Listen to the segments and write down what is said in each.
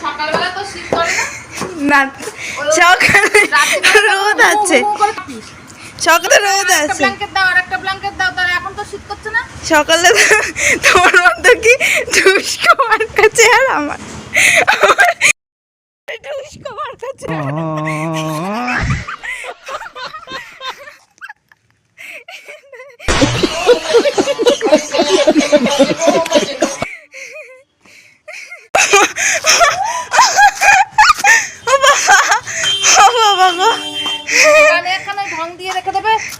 সকালবেলা তো শীত করে না। না সকালে রোদ আছে। সকালে রোদ আছে। ব্ল্যাঙ্কেট দাও আর একটা ব্ল্যাঙ্কেট দাও তার এখন তো শীত করছে না। সকালে তো- তোমার মতো কি ঢুসকো মার কাছে আর আমার আমার কাছে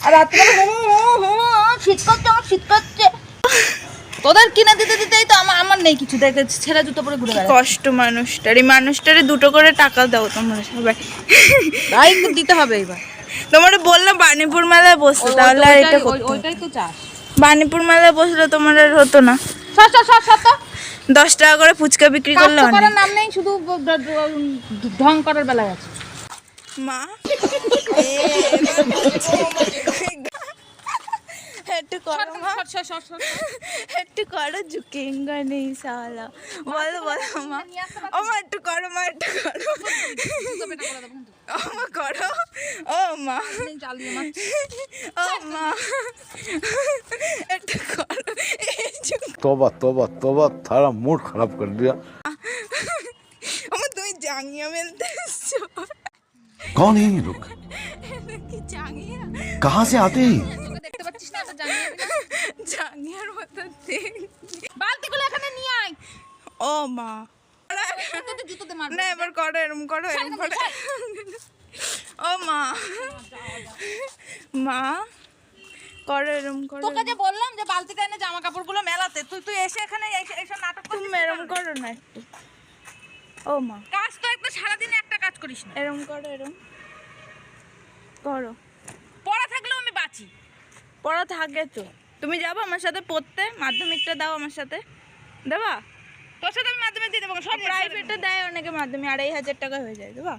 আর রাত্রে হু হু হু শীত করছে আমার শীত করছে। তোদের কিনে দিতে দিতেই তো আমার আমার নেই কিছু। দেখে ছেঁড়া জুতো পরে ঘুরে বেড়ায়। কষ্ট মানুষটার। এই মানুষটারে দুটো করে টাকা দাও তোমরা সবাই। তাই তো দিতে হবে এবার। তোমার বললাম বানিপুর মেলায় বসতে তাহলে আর এটা। ওইটাই তো চাস বানিপুর মেলায় বসলে তোমার আর হতো না। সর সর সর সর তো। দশ টাকা করে ফুচকা বিক্রি করলে নাম নেই শুধু ঢং করার বেলায় আছে। মা? হেটু কর মা। একটু করো ঝুঁকেঙ্গা নেই সালা বলো বল মা। ও মা একটু করো মা একটু কর। ও মা করো। ও মা। ও মা। একটু করো। তোবা তোবা তোবা তারা মুড খারাপ করে দিয়া আমার তুমি জাঙ্গিয়া মেলতে এসছো। कौन है ये लोग কি জাঙ্গিয়া कहाँ से आते हैं ये? তোকে দেখতে পাচ্ছিস না এটা জানিয়ে জাঙ্গিয়ার মতো দেখ বালতিগুলো এখানে নিয়ে আয় ও মা তো তো জুতোতে মারবো না এবার করো এরম করো এরম করো ও মা মা করো এরম করো তোকে যে বললাম যে বালতিটা এনে জামা কাপড়গুলো মেলাতে তুই তুই এসে এখানে এসে- এসে নাটক করছিস তুমি এরম করো না একটু ও মা কাজ তো একটা সারাদিনে একটা কাজ করিস না। এরম করো এরম। করো। পড়া থাকলেও আমি বাঁচি। পড়া থাকে তো। তুমি যাব আমার সাথে পড়তে? মাধ্যমিকটা দাও আমার সাথে। দেবা? তোর সাথে আমি মাধ্যমিক দিয়ে দেবো সব প্রাইভেটে দেয় অনেকে মাধ্যমিক আড়াই হাজার টাকা হয়ে যায় দেবা?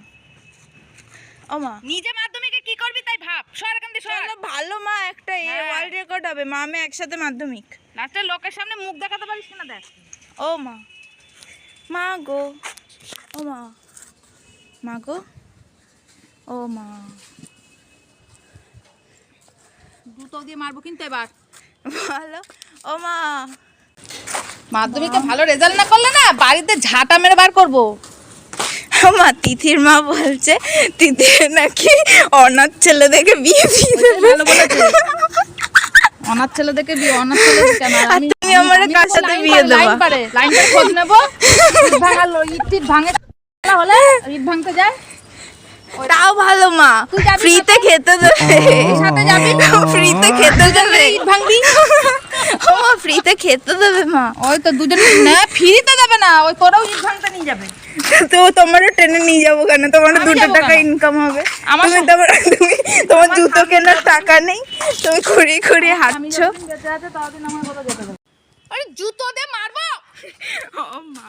ও মা। নিজে মাধ্যমিকে কি করবি তাই ভাব। সর এখান থেকে সর। ভালো মা একটা হ্যাঁ। ওয়ার্ল্ড রেকর্ড হবে মা আমি একসাথে মাধ্যমিক। লাস্টে লোকের সামনে মুখ দেখাতে পারিস না দেখ। ও মা। মা গো। ও মা। মা গো ও মা। জুতো দিয়ে মারবো কিন্তু এবার। ভালো। ও মা। মাধ্যমিকে ভালো রেজাল্ট না করলে না বাড়িতে ঝাঁটা মেরে বার করব। মা তিথির মা বলছে তিথির নাকি অনাথ ছেলে দেখে বিয়ে দিয়ে দেবে। ভালো বলেছে। অনাথ ছেলে দেখে বিয়ে অনাথ ছেলে কেন? তুমি আমার কার সাথে বিয়ে দেবা? লাইন পারে লাইন পারে খোঁজ নেব। ভাঙা ইট ভাঙে হলে ইট ভাঙতে যায় তাও ভালো মা। ফ্রিতে খেতে দেবে সাথে যাবি ফ্রিতে খেতে দেবে। ভাঙবি? ও ফ্রিতে খেতে দেবে মা। ওই তো দুজন না ফ্রিতে দেবে না। ওই তোরাও ইট ভাঙতে নিয়ে যাবে। তো তোমারও ট্রেনে নিয়ে যাব কেন? তোমার দুটো টাকা ইনকাম হবে। আমার তুমি তোমার তুমি তোমার জুতো কেনার টাকা নেই তুমি ঘুরিয়ে ঘুরিয়ে হাঁটছো। আরে জুতো দিয়ে মারবো? মা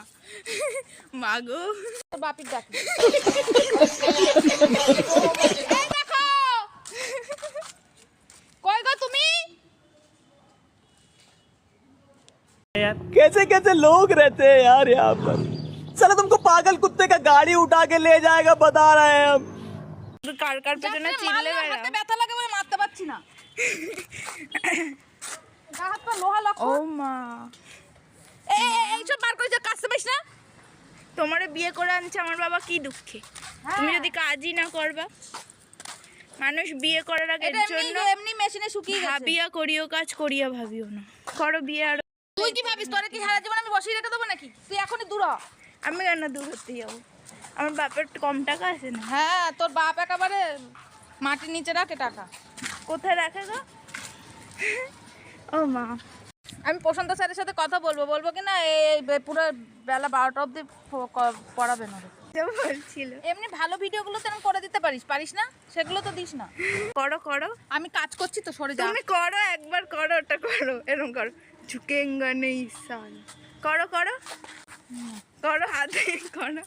মা গো তোর বাপির ডাক এই দেখো কই গো তুমি कैसे कैसे लोग रहते हैं यार यहाँ पर चलो तुमको पागल कुत्ते का गाड़ी उठा के ले जाएगा बता रहे हैं हम তুই কার কার পেছনে চিল্লে মারলে বেড়া হাতে ব্যথা লাগে বলে মারতে পারছি না গা হাত পা লোহা লক্ষ ও মা করে পারিস না? তোমারে বিয়ে করে আনছে আমার বাবা কি দুঃখে। তুমি যদি কাজই না করবা মানুষ বিয়ে করার আগে জন্য এমনি এমনি মেশিনে শুকিয়ে গেছে। ভাবিয়া করিও কাজ করিয়া ভাবিও না। করো বিয়ে আর। তুই কি ভাবিস? তোরে কি সারা জীবন আমি বসিয়ে রেখে দেবো নাকি? তুই এখনই দূর হ। আমি কেন দূর হতে যাব? আমার বাপের কম টাকা আছে না? হ্যাঁ তোর বাপ একেবারে মাটির নিচে রাখে টাকা। কোথায় রাখে গো? ও মা। আমি প্রশান্ত স্যারের সাথে কথা বলব বলব কি না এই পুরো বেলা বারোটা অবধি পড়াবে না। রে। বলছিল। এমনি ভালো ভিডিওগুলো তো এরকম করে দিতে পারিস পারিস না? সেগুলো তো দিস না। করো করো। আমি কাজ করছি তো সরে যা। তুমি করো একবার করো ওটা করো এরকম করো। ঝুঁকেঙ্গা নেই সাল করো করো। করো হাতে করো।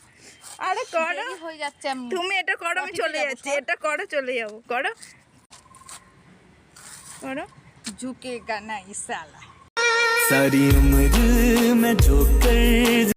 আরে করো। হয়ে যাচ্ছে তুমি এটা করো আমি চলে যাচ্ছি। এটা করো চলে যাব। করো। করো। ঝুঁকে গানা ইসালা सारी उम्र मैं जो कर